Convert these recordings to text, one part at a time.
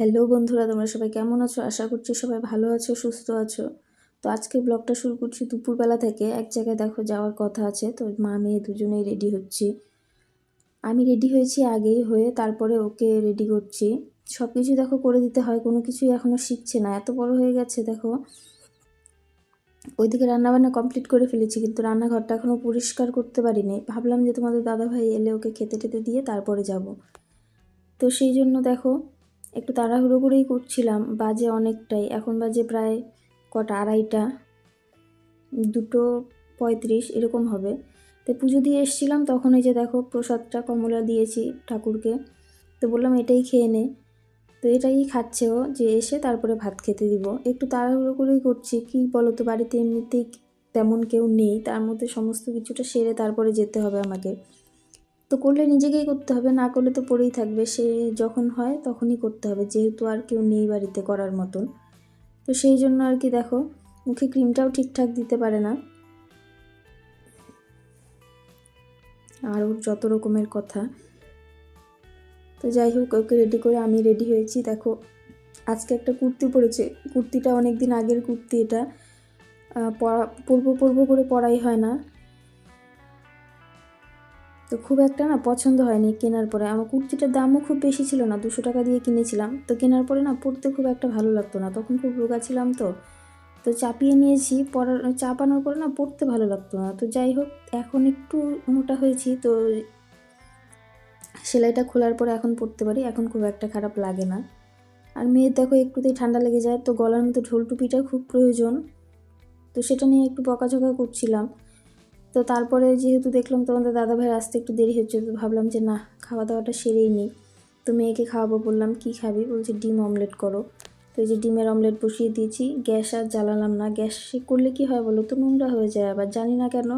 Hello বন্ধুরা, তোমরা সবাই কেমন আছো? আশা করছি সবাই ভালো আছো, সুস্থ আছো। তো আজকে ব্লগটা শুরু করছি দুপুরবেলা থেকে। এক জায়গায় দেখো যাওয়ার কথা আছে, তো মা মেয়ে দুজনেই রেডি হচ্ছি। আমি রেডি হয়েছি আগেই হয়ে তারপরে ওকে রেডি করছি। সব কিছু দেখো করে দিতে হয়, কোনো কিছুই এখনও শিখছে না। এত বড় হয়ে গেছে, দেখো। ওইদিকে রান্নাবান্না কমপ্লিট করে ফেলেছি, কিন্তু রান্নাঘরটা এখনও পরিষ্কার করতে পারিনি। ভাবলাম যে তোমাদের দাদাভাই এলে ওকে খেতে টেতে দিয়ে তারপরে যাব। তো সেই জন্য দেখো একটু তাড়াহুড়ো করেই করছিলাম, বাজে অনেকটাই। এখন বাজে প্রায় কটা, আড়াইটা, দুটো পঁয়ত্রিশ, এরকম হবে। তো পুজো দিয়ে এসছিলাম, তখন এই যে দেখো প্রসাদটা কমলা দিয়েছি ঠাকুরকে। তো বললাম এটাই খেয়ে নে। তো এটাই খাচ্ছে ও, যে এসে তারপরে ভাত খেতে দিব। একটু তাড়াহুড়ো করেই করছি, কি বলো তো, বাড়িতে এমনিতেই তেমন কেউ নেই। তার মধ্যে সমস্ত কিছুটা সেরে তারপরে যেতে হবে আমাকে। তো করলে নিজেকেই করতে হবে, না করলে তো পড়েই থাকবে। সে যখন হয় তখনই করতে হবে, যেহেতু আর কেউ নেই বাড়িতে করার মতন। তো সেই জন্য আর কি দেখো, মুখে ক্রিমটাও ঠিকঠাক দিতে পারে না। আর ওর যত রকমের কথা। তো যাই হোক, ওকে রেডি করে আমি রেডি হয়েছি। দেখো, আজকে একটা কুর্তি পরেছে। কুর্তিটা অনেক দিন আগের কুর্তি এটা। পরা পরবো পরবো করে পরাই হয় না। তো খুব একটা না পছন্দ হয়নি কেনার পরে। আমার কুর্তিটার দামও খুব বেশি ছিল না, দুশো টাকা দিয়ে কিনেছিলাম। তো কেনার পরে না পরতে খুব একটা ভালো লাগতো না, তখন খুব রোগা ছিলাম তো। তো চাপিয়ে নিয়েছি, পরার, চাপানোর পরে না পরতে ভালো লাগতো না। তো যাই হোক, এখন একটু মোটা হয়েছি, তো সেলাইটা খোলার পরে এখন পরতে পারি, এখন খুব একটা খারাপ লাগে না। আর মেয়ের দেখো একটুতেই ঠান্ডা লেগে যায়, তো গলার মতো ঢোল টুপিটা খুব প্রয়োজন। তো সেটা নিয়ে একটু বকাঝকা করছিলাম। তো তারপরে যেহেতু দেখলাম তোমাদের দাদা ভাইয়ের আসতে একটু দেরি হচ্ছে, তো ভাবলাম যে না খাওয়া দাওয়াটা সেরেই নিই। তো মেয়েকে খাওয়াবো বললাম, কি খাবি? বলছে, ডিম অমলেট করো। তো এই যে ডিমের অমলেট বসিয়ে দিয়েছি, গ্যাস আর জ্বালালাম না। গ্যাস করলে কি হয় বলো তো, নোংরা হয়ে যায় আবার, জানি না কেন।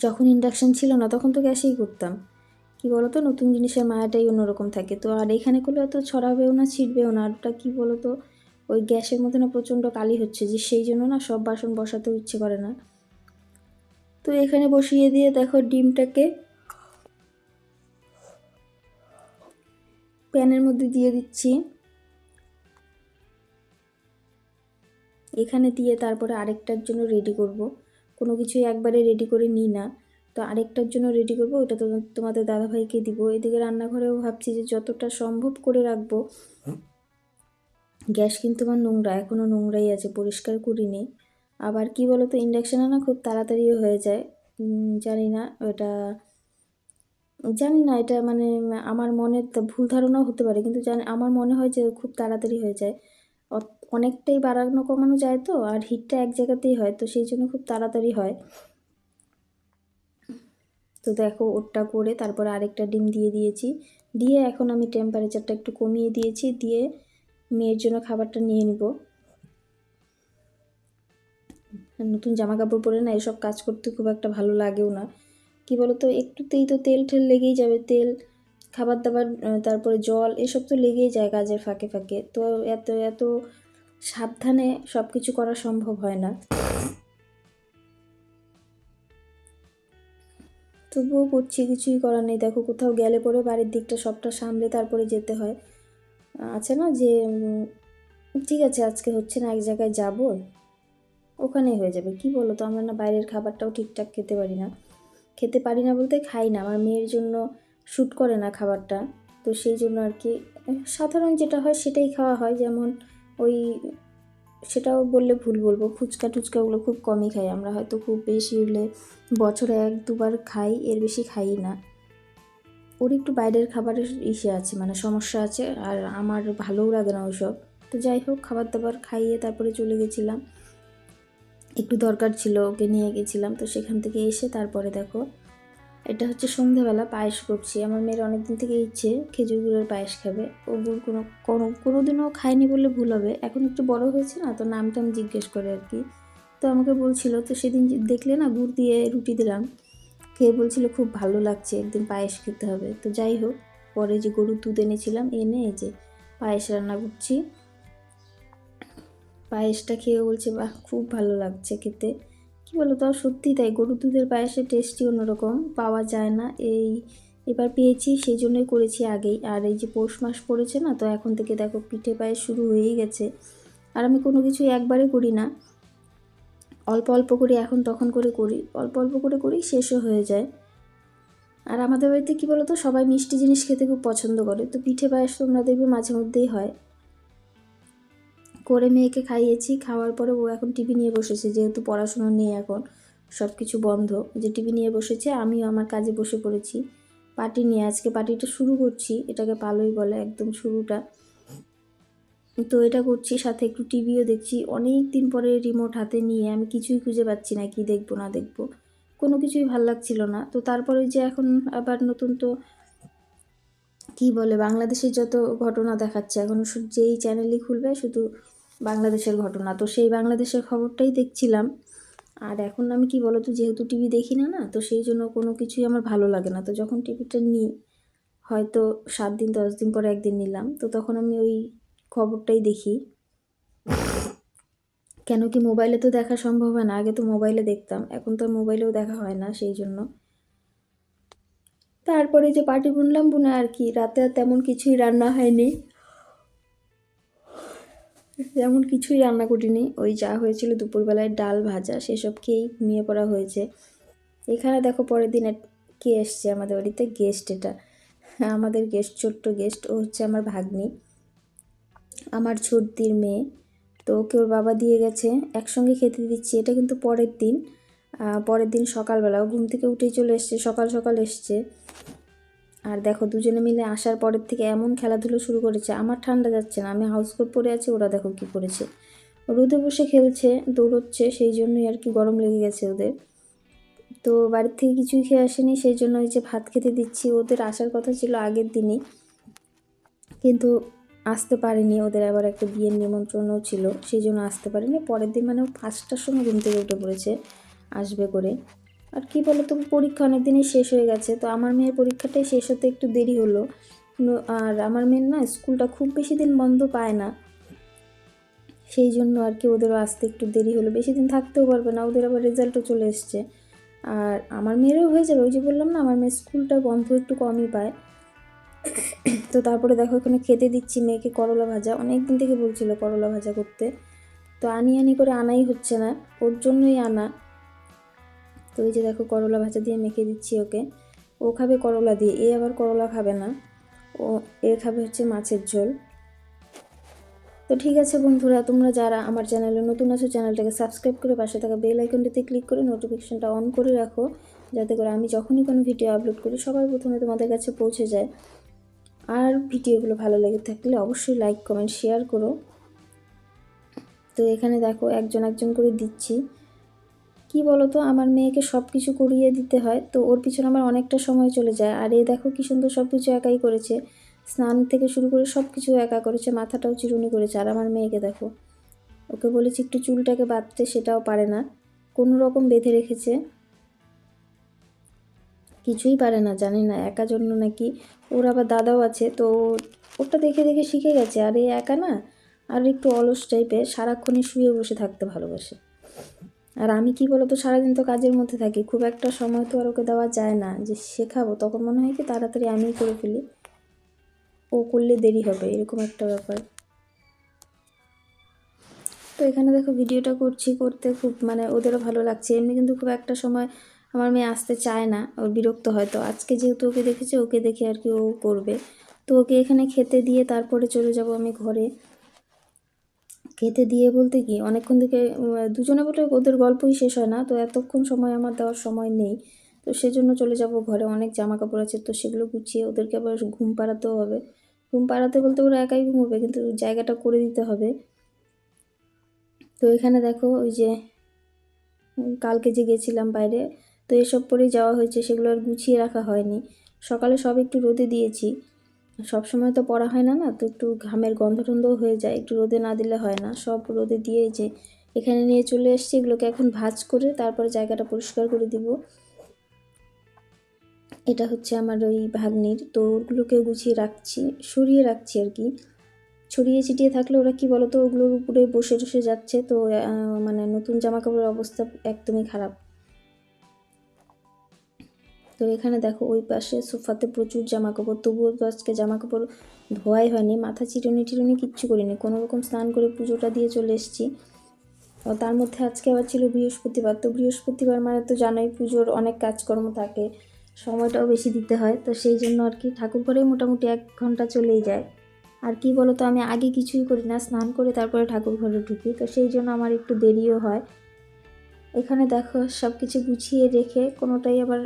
যখন ইন্ডাকশান ছিল না, তখন তো গ্যাসেই করতাম। কি বলো তো, নতুন জিনিসের মায়াটাই অন্যরকম থাকে। তো আর এখানে করলে তো ছড়াবেও না, ছিটবেও না আর ওটা কী বলো তো, ওই গ্যাসের মধ্যে না প্রচণ্ড কালি হচ্ছে, যে সেই জন্য না সব বাসন বসাতেও ইচ্ছে করে না। তো এখানে বসিয়ে দিয়ে দেখো ডিমটাকে। প্যানের মধ্যে দিয়ে দিচ্ছি। এখানে দিয়ে তারপরে আরেকটার জন্য রেডি করব। কোনো কিছুই একবারে রেডি করে নিই না। তো আরেকটার জন্য রেডি করব, ওটা তো তোমাদের দাদাভাইকে দিব। এদিকে রান্নাঘরেও ভাবছি যে যতটা সম্ভব করে রাখব। গ্যাস কিন্তু আমার নোংরা এখনও নোংরাই আছে, পরিষ্কার করিনি। আবার কি বলো তো ইন্ডাকশানে না খুব তাড়াতাড়িও হয়ে যায়। জানি না, ওটা জানি না, এটা মানে আমার মনে ভুল ধারণাও হতে পারে, কিন্তু জানি, আমার মনে হয় যে খুব তাড়াতাড়ি হয়ে যায়। অনেকটাই বাড়ানো কমানো যায় তো, আর হিটটা এক জায়গাতেই হয়, তো সেই জন্য খুব তাড়াতাড়ি হয়। তো দেখো ওটা করে তারপরে আরেকটা ডিম দিয়ে দিয়েছি। দিয়ে এখন আমি টেম্পারেচারটা একটু কমিয়ে দিয়েছি, দিয়ে মেয়ের জন্য খাবারটা নিয়ে নিব। নতুন জামা কাপড় পরে না এসব কাজ করতে খুব একটা ভালো লাগেও না। কি বলতো, একটুতেই তো তেল ঠেল লেগেই যাবে। তেল খাবার দাবার তারপরে জল, এসব তো লেগেই যায় কাজের ফাঁকে ফাঁকে। তো এত এত সাবধানে সব কিছু করা সম্ভব হয় না। তবুও করছি, কিছুই করার নেই। দেখো, কোথাও গেলে পরে বাড়ির দিকটা সবটা সামলে তারপরে যেতে হয়। আছে না যে ঠিক আছে, আজকে হচ্ছে না, এক জায়গায় যাব। ওখানেই হয়ে যাবে। কি বলো তো? আমরা না বাইরের খাবারটাও ঠিকঠাক খেতে পারি না। খেতে পারি না বলতে খাই না। আমার মেয়ের জন্য শ্যুট করে না খাবারটা। তো সেই জন্য আর কি সাধারণ যেটা হয় সেটাই খাওয়া হয়। যেমন ওই, সেটাও বললে ভুল বলব, ফুচকা টুচকাগুলো খুব কমই খাই। আমরা হয়তো খুব বেশি হলে বছরে এক দুবার খাই, এর বেশি খাই না। ওর একটু বাইরের খাবারের ইসে আছে মানে সমস্যা আছে, আর আমার ভালোও লাগে না ওইসব। তো যাই হোক, খাবার দাবার খাইয়ে তারপরে চলে গেছিলাম। একটু দরকার ছিল, ওকে নিয়ে গেছিলাম। তো সেখান থেকে এসে তারপরে দেখো, এটা হচ্ছে সন্ধ্যাবেলা পায়েস করছি। আমার মেয়ের অনেক দিন থেকে ইচ্ছে, খেজুর গুড়ের পায়েস খাবে। ও গুড় কোনো কোনো কোনো দিনও খায়নি বললে ভুল হবে। এখন একটু বড় হয়েছে না, তো নাম টাম জিজ্ঞেস করে আর কি। তো আমাকে বলছিল, তো সেদিন দেখলে না, গুড় দিয়ে রুটি দিলাম। খেয়ে বলছিল, খুব ভালো লাগছে, একদিন পায়েস খেতে হবে। তো যাই হোক, পরে যে গরুর দুধ এনেছিলাম, এনে যে পায়েস রান্না করছি। পায়েসটা খেয়ে বলছে, বাহ, খুব ভালো লাগছে খেতে। কী বলো তাও সত্যি তাই, গরুর দুধের পায়েসের টেস্টই অন্যরকম, পাওয়া যায় না। এই এবার পেয়েছি সেই জন্যই করেছি আগেই। আর এই যে পৌষ মাস পড়েছে না, তো এখন থেকে দেখো পিঠে পায়ে শুরু হয়েই গেছে। আর আমি কোনো কিছু একবারে করি না। অল্প অল্প করে এখন তখন করে করি, অল্প অল্প করে করি শেষও হয়ে যায়। আর আমাদের বাড়িতে কী বলো তো, সবাই মিষ্টি জিনিস খেতে খুব পছন্দ করে। তো পিঠে পায়েস তোমরা দেখবে মাঝে মধ্যেই হয়। করে মেয়েকে খাইয়েছি, খাওয়ার পরে ও এখন টিভি নিয়ে বসেছে, যেহেতু পড়াশোনা নেই এখন সব কিছু বন্ধ যে টিভি নিয়ে বসেছে, আমিও আমার কাজে বসে পড়েছি। পার্টি নিয়ে, আজকে পার্টিটা শুরু করছি, এটাকে পালোই বলে একদম শুরুটা। তো এটা করছি, সাথে একটু টিভিও দেখছি। অনেক দিন পরে রিমোট হাতে নিয়ে, আমি কিছুই খুঁজে পাচ্ছি না, কি দেখব, না দেখব। কোনো কিছুই ভালো লাগছিল না। তো তারপরে যে এখন আবার নতুন তো, কি বলে, বাংলাদেশের যত ঘটনা দেখাচ্ছে, এখন যেই চ্যানেলই খুলবে, শুধু বাংলাদেশের ঘটনা। তো সেই বাংলাদেশের খবরটাই দেখছিলাম। আর এখন আমি কি বলতো, যেহেতু টিভি দেখি না না, তো সেই জন্য কোনো কিছুই আমার ভালো লাগে না। তো যখন টিভিটা নিই, হয়তো সাত দিন, দশ দিন পরে একদিন নিলাম, তো তখন আমি ওই খবরটাই দেখি। কেন কি মোবাইলে তো দেখা সম্ভব হয় না, আগে তো মোবাইলে দেখতাম, এখন তো মোবাইলেও দেখা হয় না সেই জন্য। তারপরে যে পাটি বুনলাম বুনে আর কি, রাতে আর তেমন কিছুই রান্না হয়নি। তেমন কিছুই রান্না করিনি। ওই যা হয়েছিল দুপুরবেলায় ডাল ভাজা, সেসব খেয়েই ঘুমিয়ে পড়া হয়েছে। এখানে দেখো পরের দিন কে এসছে আমাদের বাড়িতে গেস্ট এটা। আমাদের গেস্ট ছোট্ট গেস্ট ও হচ্ছে আমার ভাগ্নি। আমার ছোটদির মেয়ে। তো ওকে ওর বাবা দিয়ে গেছে, একসঙ্গে খেতে দিচ্ছি। এটা কিন্তু পরের দিন। পরের দিন সকালবেলা। ও ঘুম থেকে উঠেই চলে এসছে, সকাল সকাল এসছে। আর দেখো, দুজনে মিলে আসার পরের থেকে এমন খেলাধুলো শুরু করেছে, আমার ঠান্ডা যাচ্ছে না, আমি হাউস কোট পরে আছি, ওরা দেখো কী করেছে। রোদে বসে খেলছে, দৌড়চ্ছে, সেই জন্যই আর কি গরম লেগে গেছে ওদের। তো বাড়ির থেকে কিছুই খেয়ে আসেনি, সেই জন্য ওই যে ভাত খেতে দিচ্ছি, ওদের আসার কথা ছিল আগের দিনই কিন্তু আসতে পারেনি, ওদের আবার একটা বিয়ের নিমন্ত্রণও ছিল, সেই জন্য আসতে পারেনি। পরের দিন মানে পাঁচটার সময় ঘুম থেকে উঠে পড়েছে, আসবে করে। আর কি বলো তো পরীক্ষা অনেক দিনই শেষ হয়ে গেছে, তো আমার মেয়ের পরীক্ষাটাই শেষ হতে একটু দেরি হলো। আর আমার মেয়ের না স্কুলটা খুব বেশি দিন বন্ধ পায় না। সেই জন্য আর কি ওদেরও আসতে একটু দেরি হলো, বেশি দিন থাকতেও পারবে না, ওদের আবার রেজাল্টও চলে এসছে। আর আমার মেয়েরও হয়ে যাবে, ওই যে বললাম না, আমার মেয়ের স্কুলটা বন্ধ একটু কমই পায়। তো তারপরে দেখো এখানে খেতে দিচ্ছি মেয়েকে করলা ভাজা অনেক দিন থেকে বলছিল করলা ভাজা করতে। তো আনি আনি করে আনাই হচ্ছে না, ওর জন্যই আনা। তো এই যে দেখো করলা ভাজা দিয়ে মেখে দিচ্ছি ওকে। ও খাবে করলা দিয়ে, এ আবার করলা খাবে না। ও, এ খাবে হচ্ছে মাছের ঝোল। তো ঠিক আছে বন্ধুরা, তোমরা যারা আমার চ্যানেলে নতুন আছো, চ্যানেলটাকে সাবস্ক্রাইব করে পাশে থাকা বেল আইকনটিতে ক্লিক করে নোটিফিকেশনটা অন করে রাখো। যাতে করে আমি যখনই কোনো ভিডিও আপলোড করি, সবার প্রথমে তোমাদের কাছে পৌঁছে যায়। আর ভিডিওগুলো ভালো লেগে থাকলে অবশ্যই লাইক, কমেন্ট, শেয়ার করো। তো এখানে দেখো একজন একজন করে দিচ্ছি। কি বলো তো আমার মেয়েকে সব কিছু করিয়ে দিতে হয়, তো ওর পিছনে আমার অনেকটা সময় চলে যায়। আর এ দেখো কি সুন্দর সব কিছু একাই করেছে। স্নান থেকে শুরু করে সব কিছু একা করেছে, মাথাটাও চিরুনি করেছে। আর আমার মেয়েকে দেখো, ওকে বলেছি একটু চুলটাকে বাঁধতে, সেটাও পারে না। কোনো রকম বেঁধে রেখেছে। কিছুই পারে না, জানি না, একা জন্য নাকি। ওর আবার দাদাও আছে, তো ওটা দেখে দেখে শিখে গেছে। আর এই একা না, আর একটু অলস টাইপের সারাক্ষণই শুয়ে বসে থাকতে ভালোবাসে। আর আমি কি বলতো, সারাদিন তো কাজের মধ্যে থাকি, খুব একটা সময় তো আর ওকে দেওয়া যায় না যে শেখাবো তখন মনে হয় কি তাড়াতাড়ি আমিই করে ফেলি। ও করলে দেরি হবে, এরকম একটা ব্যাপার। তো এখানে দেখো ভিডিওটা করছি, করতে খুব মানে ওদেরও ভালো লাগছে। এমনি কিন্তু খুব একটা সময় আমার মেয়ে আসতে চায় না, ওর বিরক্ত হয় তো। আজকে যেহেতু ওকে দেখেছে, ওকে দেখে আর কি ও করবে। তো ওকে এখানে খেতে দিয়ে তারপরে চলে যাব আমি ঘরে। খেতে দিয়ে বলতে কি, অনেকক্ষণ থেকে দুজনে বলে ওদের গল্পই শেষ হয় না, তো এতক্ষণ সময় আমার দেওয়ার সময় নেই। তো সেজন্য চলে যাব ঘরে, অনেক জামা কাপড় আছে, তো সেগুলো গুছিয়ে ওদেরকে আবার ঘুম পাড়াতেও হবে। ঘুম পাড়াতে বলতে ওরা একাই ঘুমোবে, কিন্তু জায়গাটা করে দিতে হবে। তো এখানে দেখো ওই যে কালকে যে গেছিলাম বাইরে, তো এসব পরেই যাওয়া হয়েছে, সেগুলো আর গুছিয়ে রাখা হয়নি। সকালে সব একটু রোদে দিয়েছি। সব সময় তো পড়া হয় না না? তো একটু ঘামের গন্ধ টন্ধও হয়ে যায়, একটু রোদে না দিলে হয় না। সব রোদে দিয়ে যে এখানে নিয়ে চলে এসেছি, এগুলোকে এখন ভাঁজ করে তারপরে জায়গাটা পরিষ্কার করে দিব। এটা হচ্ছে আমার ওই ভাগ্নির, তো ওগুলোকে গুছিয়ে রাখছি, সরিয়ে রাখছি আর কি। ছড়িয়ে ছিটিয়ে থাকলে ওরা কি বলতো? ওগুলোর উপরে বসে টসে যাচ্ছে, তো মানে নতুন জামা কাপড়ের অবস্থা একদমই খারাপ। তো এখানে দেখো, ওই পাশে সোফাতে প্রচুর জামা কাপড় তবুও তো আজকে জামা কাপড় ধোয়াই হয়নি, মাথা চিরুনি টিরুনি কিচ্ছু করিনি। কোনো রকম স্নান করে পুজোটা দিয়ে চলে এসেছি। তার মধ্যে আজকে আবার ছিল বৃহস্পতিবার। তো বৃহস্পতিবার মানে তো জানোই পুজোর অনেক কাজকর্ম থাকে, সময়টাও বেশি দিতে হয়। তো সেই জন্য আর কি, ঠাকুর ঘরে মোটামুটি এক ঘণ্টা চলেই যায়। আর কি বলো তো আমি আগে কিছুই করি না, স্নান করে তারপরে ঠাকুর ঘরে ঢুকি। তো সেই জন্য আমার একটু দেরিও হয়। এখানে দেখো সব কিছু গুছিয়ে রেখে কোনোটাই আবার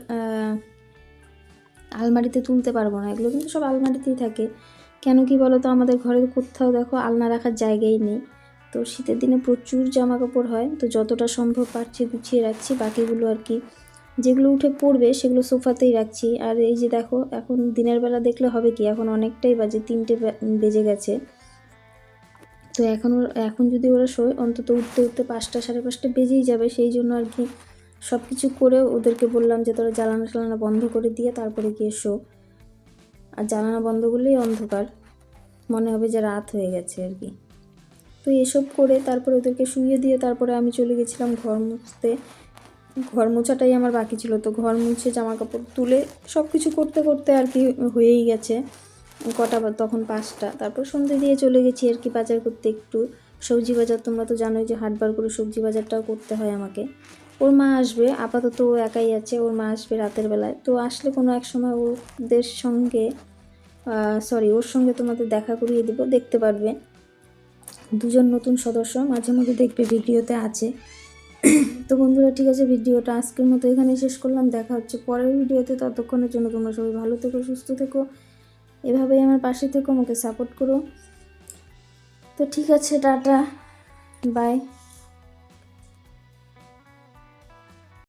আলমারিতে তুলতে পারব না। এগুলো কিন্তু সব আলমারিতেই থাকে। কেন কি বলো তো আমাদের ঘরের কোথাও দেখো আলনা রাখার জায়গাই নেই। তো শীতের দিনে প্রচুর জামা কাপড় হয়। তো যতটা সম্ভব পারছি গুছিয়ে রাখছি, বাকিগুলো আর কি। যেগুলো উঠে পড়বে সেগুলো সোফাতেই রাখছি। আর এই যে দেখো, এখন দিনের বেলা দেখলে হবে কি? এখন অনেকটাই বাজে, তিনটে বেজে গেছে। তো এখন এখন যদি ওরা শোয়, অন্তত উঠতে উঠতে পাঁচটা, সাড়ে পাঁচটা বেজেই যাবে। সেই জন্য আর কি সব কিছু করে ওদেরকে বললাম যে, তোরা জ্বালানা টালানা বন্ধ করে দিয়ে তারপরে গিয়ে শো। আর জ্বালানা বন্ধ করলেই অন্ধকার। মনে হবে যে রাত হয়ে গেছে আর কি। তো এসব করে তারপরে ওদেরকে শুইয়ে দিয়ে তারপরে আমি চলে গেছিলাম ঘর মুছতে। ঘর মোছাটাই আমার বাকি ছিল। তো ঘর মুছে জামা কাপড় তুলে সব কিছু করতে করতে আর কি হয়েই গেছে। কটা তখন পাঁচটা। তারপর সন্ধে দিয়ে চলে গেছি আর কি বাজার করতে একটু। সবজি বাজার তোমরা তো জানোই যে হাটবার করে সবজি বাজারটাও করতে হয় আমাকে। ওর মা আসবে, আপাতত ও একাই আছে, ওর মা আসবে রাতের বেলায়। তো আসলে কোনো এক সময় ওদের সঙ্গে সরি ওর সঙ্গে তোমাদের দেখা করিয়ে দিব, দেখতে পারবে। দুজন নতুন সদস্য, মাঝে মধ্যে দেখবে ভিডিওতে আছে। তো বন্ধুরা, ঠিক আছে, ভিডিওটা আজকের মতো এখানে শেষ করলাম। দেখা হচ্ছে পরের ভিডিওতে। ততক্ষণের জন্য তোমরা সবাই ভালো থেকো, সুস্থ থেকো। এভাবেই আমার পাশে থেকে আমাকে সাপোর্ট করো। তো ঠিক আছে টাটা বাই